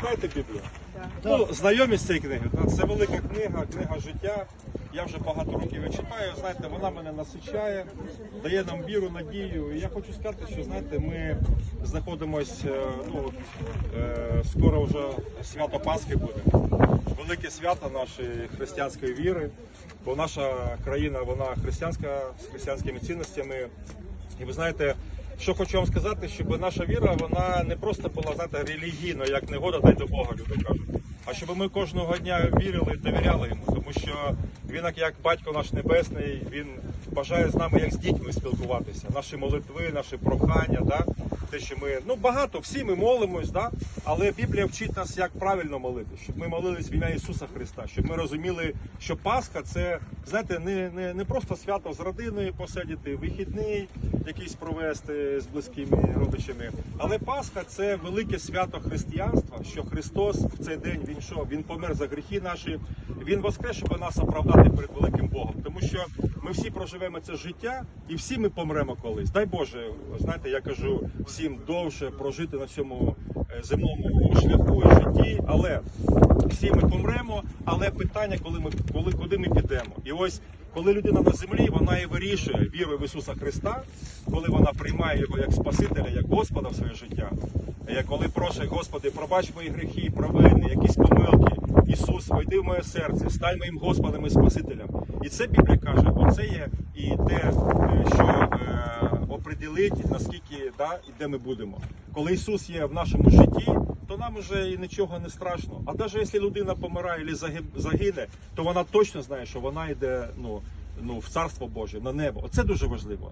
читаєте Біблію? Ну, знайомі з цією книгою. Це велика книга, книга життя. Я вже багато років її читаю. Знаєте, вона мене насичає, дає нам віру, надію. І я хочу сказати, що знаєте, ми знаходимося, ну, е, скоро вже свято Пасхи буде. Велике свято нашої християнської віри, бо наша країна вона християнська з християнськими цінностями. І ви знаєте, що хочу вам сказати, щоб наша віра вона не просто була знаєте, релігійно, як негода, дай до Бога, люди кажуть. А щоб ми кожного дня вірили, і довіряли йому, тому що він, як- батько наш небесний, він бажає з нами як з дітьми спілкуватися. Наші молитви, наші прохання, да? те, що ми ну багато, всі ми молимось, да? але Біблія вчить нас, як правильно молити, щоб ми молились в ім'я Ісуса Христа, щоб ми розуміли, що Пасха це знаєте, не, не, не просто свято з родиною посидіти, вихідний якийсь провести з близькими родичами. Але Пасха це велике свято християнства, що Христос в цей день він що? Він помер за гріхи наші, він воскрес, щоб нас оправдати перед великим Богом. Тому що ми всі проживемо це життя і всі ми помремо колись. Дай Боже, знаєте, я кажу всім довше прожити на цьому е, земному шляху але всі ми помремо. Але питання, коли ми коли куди ми підемо, і ось. Коли людина на землі, вона і вирішує віру в Ісуса Христа, коли вона приймає його як Спасителя, як Господа в своє життя. Е, Коли просить, Господи, пробач мої гріхи, провини, якісь помилки. Ісус, войди в моє серце, стань моїм Господом і Спасителем. І це Біблія каже, оце є і те, е, що оприділить, наскільки да, і де ми будемо. Коли Ісус є в нашому житті, то нам вже і нічого не страшно. А навіть якщо людина помирає або загине, то вона точно знає, що вона йде ну, ну, в Царство Боже, на небо. Оце дуже важливо.